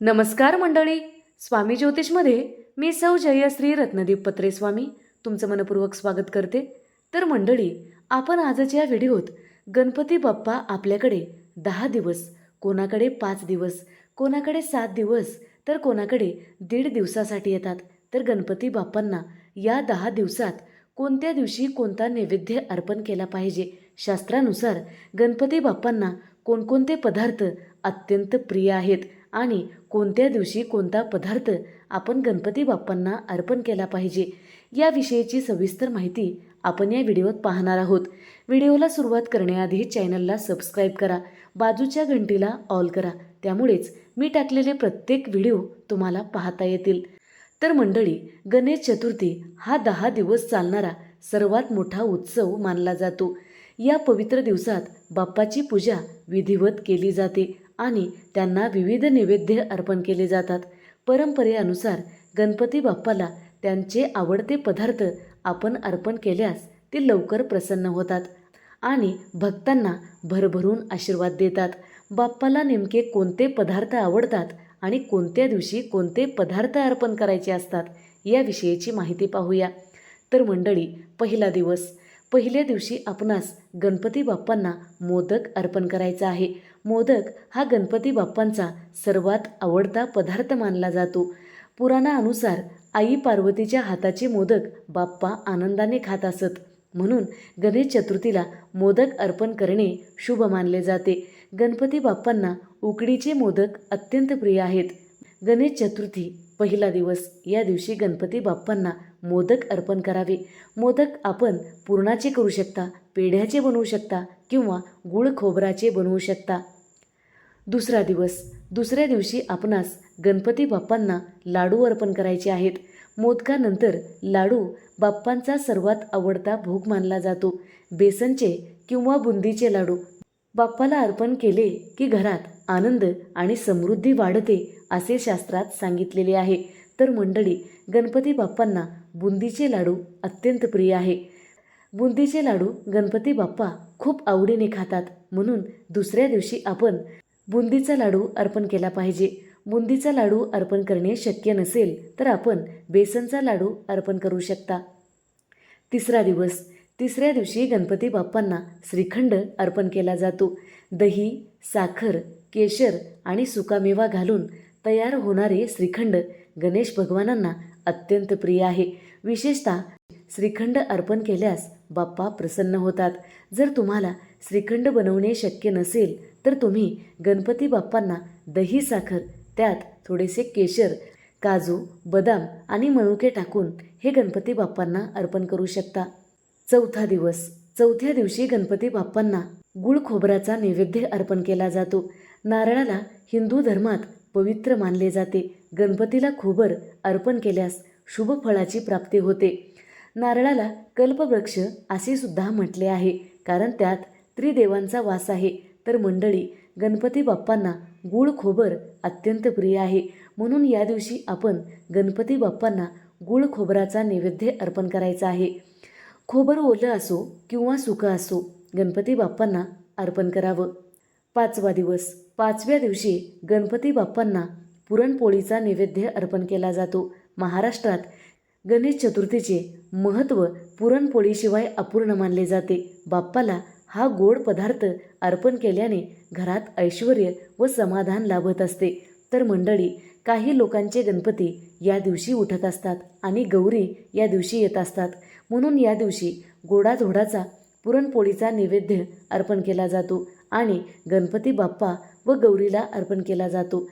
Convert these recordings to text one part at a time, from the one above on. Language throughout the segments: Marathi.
नमस्कार मंडळी. स्वामी ज्योतिषमध्ये मी सौ जयश्री रत्नदीप पत्रे स्वामी तुमचं मनपूर्वक स्वागत करते. तर मंडळी आपण आजच्या व्हिडिओत गणपती बाप्पा आपल्याकडे दहा दिवस कोणाकडे पाच दिवस कोणाकडे सात दिवस तर कोणाकडे दीड दिवसासाठी येतात. तर गणपती बाप्पांना या दहा दिवसात कोणत्या दिवशी कोणता नैवेद्य अर्पण केला पाहिजे? शास्त्रानुसार गणपती बाप्पांना कोणकोणते पदार्थ अत्यंत प्रिय आहेत? आणि कोणत्या दिवशी कोणता पदार्थ आपण गणपती बाप्पांना अर्पण केला पाहिजे याविषयीची सविस्तर माहिती आपण या व्हिडिओत पाहणार आहोत. व्हिडिओला सुरुवात करण्याआधी चॅनलला सबस्क्राईब करा बाजूच्या घंटीला ऑल करा त्यामुळेच मी टाकलेले प्रत्येक व्हिडिओ तुम्हाला पाहता येतील. तर मंडळी गणेश चतुर्थी हा दहा दिवस चालणारा सर्वात मोठा उत्सव मानला जातो. या पवित्र दिवसात बाप्पाची पूजा विधिवत केली जाते. आणि त्यांना विविध नैवेद्य अर्पण केले जातात. परंपरेनुसार गणपती बाप्पाला त्यांचे आवडते पदार्थ आपण अर्पण केल्यास ते लवकर प्रसन्न होतात आणि भक्तांना भरभरून आशीर्वाद देतात. बाप्पाला नेमके कोणते पदार्थ आवडतात आणि कोणत्या दिवशी कोणते पदार्थ अर्पण करायचे असतात याविषयीची माहिती पाहूया. तर मंडळी पहिला दिवस. पहिल्या दिवशी आपणास गणपती बाप्पांना मोदक अर्पण करायचा आहे. मोदक हा गणपती बाप्पांचा सर्वात आवडता पदार्थ मानला जातो. पुराणानुसार आई पार्वतीच्या हाताचे मोदक बाप्पा आनंदाने खात असत. म्हणून गणेश चतुर्थीला मोदक अर्पण करणे शुभ मानले जाते. गणपती बाप्पांना उकडीचे मोदक अत्यंत प्रिय आहेत. गणेश चतुर्थी पहिला दिवस. या दिवशी गणपती बाप्पांना मोदक अर्पण करावे. मोदक आपण पुरणाचे करू शकता पेढ्याचे बनवू शकता किंवा गुळ खोबराचे बनवू शकता. दुसरा दिवस. दुसऱ्या दिवशी आपणास गणपती बाप्पांना लाडू अर्पण करायचे आहेत. मोदकानंतर लाडू बाप्पांचा सर्वात आवडता भोग मानला जातो. बेसनचे किंवा बुंदीचे लाडू. बाप्पाला अर्पण केले की घरात आनंद आणि समृद्धी वाढते असे शास्त्रात सांगितलेले आहे. तर मंडळी गणपती बाप्पांना बुंदीचे लाडू अत्यंत प्रिय आहे. बुंदीचे लाडू गणपती बाप्पा खूप आवडीने खातात म्हणून दुसऱ्या दिवशी आपण बुंदीचा लाडू अर्पण केला पाहिजे. बुंदीचा लाडू अर्पण करणे शक्य नसेल तर आपण बेसनचा लाडू अर्पण करू शकता. तिसरा दिवस. तिसऱ्या दिवशी गणपती बाप्पांना श्रीखंड अर्पण केला जातो. दही साखर केशर आणि सुकामेवा घालून तयार होणारे श्रीखंड गणेश भगवानांना अत्यंत प्रिय आहे. विशेषतः श्रीखंड अर्पण केल्यास बाप्पा प्रसन्न होतात. जर तुम्हाला श्रीखंड बनवणे शक्य नसेल तर तुम्ही गणपती बाप्पांना दही साखर त्यात थोडेसे केशर काजू बदाम आणि मनुके टाकून हे गणपती बाप्पांना अर्पण करू शकता. चौथा दिवस. चौथ्या दिवशी गणपती बाप्पांना गुळ खोबराचा नैवेद्य अर्पण केला जातो. नारळाला हिंदू धर्मात पवित्र मानले जाते. गणपतीला खोबर अर्पण केल्यास शुभ फळाची प्राप्ती होते. नारळाला कल्पवृक्ष असे सुद्धा म्हटले आहे. कारण त्यात त्रिदेवांचा वास आहे. तर मंडळी गणपती बाप्पांना गूळ खोबर अत्यंत प्रिय आहे. म्हणून या दिवशी आपण गणपती बाप्पांना गूळ खोबराचा नैवेद्य अर्पण करायचा आहे. खोबर ओलं असो किंवा सुकं असो गणपती बाप्पांना अर्पण करावं. पाचवा दिवस. पाचव्या दिवशी गणपती बाप्पांना पुरणपोळीचा नैवेद्य अर्पण केला जातो. महाराष्ट्रात गणेश चतुर्थीचे महत्त्व पुरणपोळीशिवाय अपूर्ण मानले जाते. बाप्पाला हा गोड पदार्थ अर्पण केल्याने घरात ऐश्वर व समाधान लाभत असते. तर मंडळी काही लोकांचे गणपती या दिवशी उठत असतात आणि गौरी या दिवशी येत असतात. म्हणून या दिवशी गोडाधोडाचा पुरणपोळीचा नैवेद्य अर्पण केला जातो आणि गणपती बाप्पा व गौरीला अर्पण केला जातो.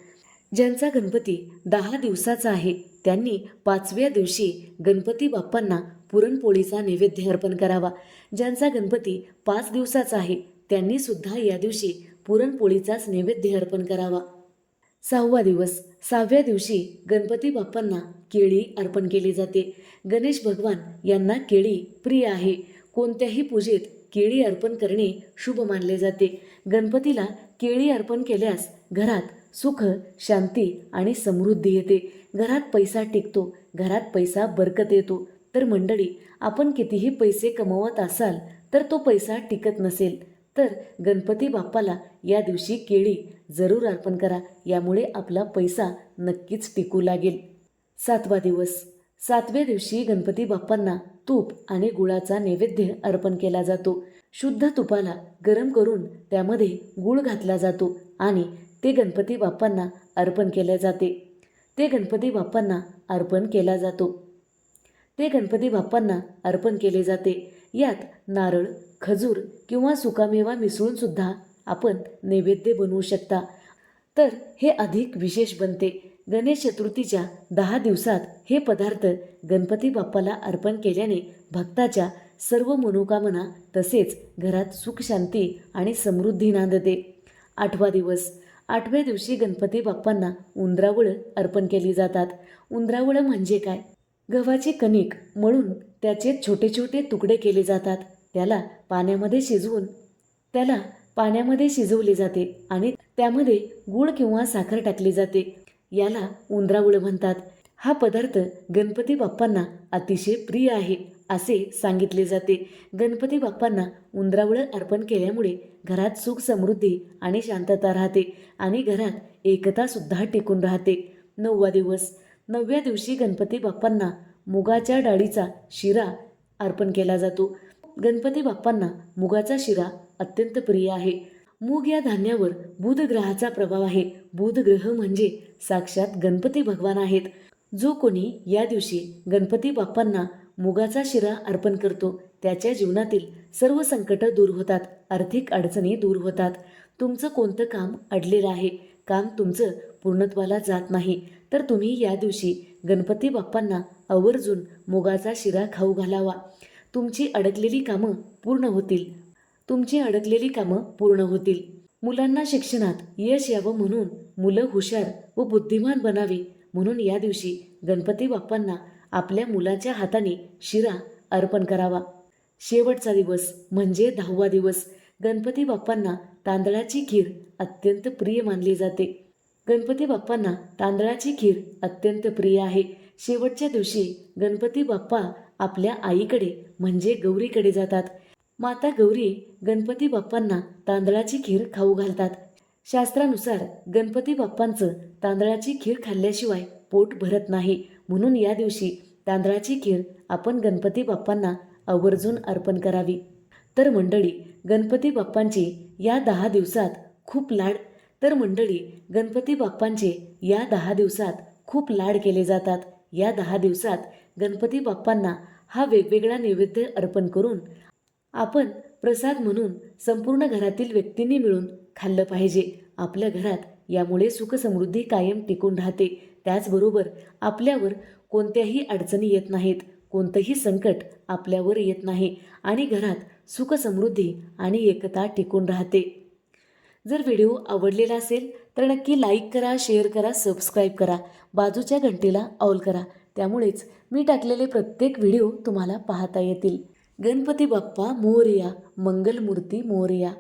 ज्यांचा गणपती दहा दिवसाचा आहे त्यांनी पाचव्या दिवशी गणपती बाप्पांना पुरणपोळीचा नैवेद्य अर्पण करावा. ज्यांचा गणपती पाच दिवसाचा आहे त्यांनी सुद्धा या दिवशी पुरणपोळीचाच नैवेद्य अर्पण करावा. सहावा दिवस सहाव्या दिवशी गणपती बाप्पांना केळी अर्पण केली जाते. गणेश भगवान यांना केळी प्रिय आहे. कोणत्याही पूजेत केळी अर्पण करणे शुभ मानले जाते. गणपतीला केळी अर्पण केल्यास घरात सुख शांती आणि समृद्धी येते. घरात पैसा टिकतो घरात पैसा बरकत येतो. तर मंडळी आपण कितीही पैसे कमवत असाल तर तो पैसा टिकत नसेल. तर गणपती बाप्पाला या दिवशी केळी जरूर अर्पण करा. यामुळे आपला पैसा नक्कीच टिकू लागेल. सातवा दिवस. सातव्या दिवशी गणपती बाप्पांना तूप आणि गुळाचा नैवेद्य अर्पण केला जातो. शुद्ध तुपाला गरम करून त्यामध्ये गुळ घातला जातो आणि ते गणपती बाप्पांना अर्पण केले जाते. ते गणपती बाप्पांना अर्पण केला जातो. ते गणपती बाप्पांना अर्पण केले जाते. यात नारळ खजूर किंवा सुकामेवा मिसळून सुद्धा आपण नैवेद्य बनवू शकता. तर हे अधिक विशेष बनते. गणेश चतुर्थीच्या दहा दिवसात हे पदार्थ गणपती बाप्पाला अर्पण केल्याने भक्ताच्या सर्व मनोकामना तसेच घरात सुख शांती आणि समृद्धी नांदते. आठवा दिवस आठव्या दिवशी गणपती बाप्पांना उंदरावळं अर्पण केली जातात. उंदरावळं म्हणजे काय? गव्हाचे कणिक मळून त्याचे छोटे छोटे तुकडे केले जातात. त्याला पाण्यामध्ये शिजवून त्याला पाण्यामध्ये शिजवले जाते आणि त्यामध्ये गूळ किंवा साखर टाकली जाते. याला उंदरावळं म्हणतात. हा पदार्थ गणपती बाप्पांना अतिशय प्रिय आहे. असे सांगितले जाते. गणपती बाप्पांना उंदरावळ अर्पण केल्यामुळे घरात सुख समृद्धी आणि शांतता राहते आणि घरात एकता सुद्धा टिकून राहते. नववा दिवस. नवव्या दिवशी गणपती बाप्पांना मुगाच्या डाळीचा शिरा अर्पण केला जातो. गणपती बाप्पांना मुगाचा शिरा अत्यंत प्रिय आहे. मूग या धान्यावर बुध ग्रहाचा प्रभाव आहे. बुध ग्रह म्हणजे साक्षात गणपती भगवान आहेत. जो कोणी या दिवशी गणपती बाप्पांना मुगाचा शिरा अर्पण करतो. त्याच्या जीवनातील सर्व संकटं दूर होतात. आर्थिक अडचणी दूर होतात. तुमचं कोणतं काम अडलेलं आहे? काम तुमचं पूर्णत्वाला जात नाही. तर तुम्ही या दिवशी गणपती बाप्पांना आवर्जून मुगाचा शिरा खाऊ घालावा. तुमची अडकलेली कामं पूर्ण होतील. तुमची अडकलेली कामं पूर्ण होतील. मुलांना शिक्षणात यश यावं म्हणून मुलं हुशार व बुद्धिमान बनावी म्हणून या दिवशी गणपती बाप्पांना आपल्या मुलाच्या हाताने शिरा अर्पण करावा. शेवटचा दिवस म्हणजे दहावा दिवस. गणपती बाप्पांना तांदळाची खीर अत्यंत प्रिय मानली जाते. गणपती बाप्पांना तांदळाची खीर अत्यंत प्रिय आहे. शेवटच्या दिवशी गणपती बाप्पा आपल्या आईकडे म्हणजे गौरीकडे जातात. माता गौरी गणपती बाप्पांना तांदळाची खीर खाऊ घालतात. शास्त्रानुसार गणपती बाप्पांचं तांदळाची खीर खाल्ल्याशिवाय पोट भरत नाही. म्हणून या दिवशी तांदळाची खीर आपण गणपती बाप्पांना आवर्जून अर्पण करावी. तर मंडळी गणपती बाप्पांचे या दहा दिवसात खूप लाड तर मंडळी गणपती बाप्पांचे या दहा दिवसात खूप लाड केले जातात. या दहा दिवसात गणपती बाप्पांना हा वेगवेगळा नैवेद्य अर्पण करून आपण प्रसाद म्हणून संपूर्ण घरातील व्यक्तींनी मिळून खाल्लं पाहिजे. आपल्या घरात यामुळे सुखसमृद्धी कायम टिकून राहते. त्याचबरोबर आपल्यावर कोणत्याही अडचणी येत नाहीत कोणतंही संकट आपल्यावर येत नाही आणि घरात सुखसमृद्धी आणि एकता टिकून राहते. जर व्हिडिओ आवडलेला असेल तर नक्की लाईक करा शेअर करा सबस्क्राईब करा बाजूच्या घंटीला ऑल करा. त्यामुळेच मी टाकलेले प्रत्येक व्हिडिओ तुम्हाला पाहता येतील. गणपती बाप्पा मोरया मंगलमूर्ती मोरया.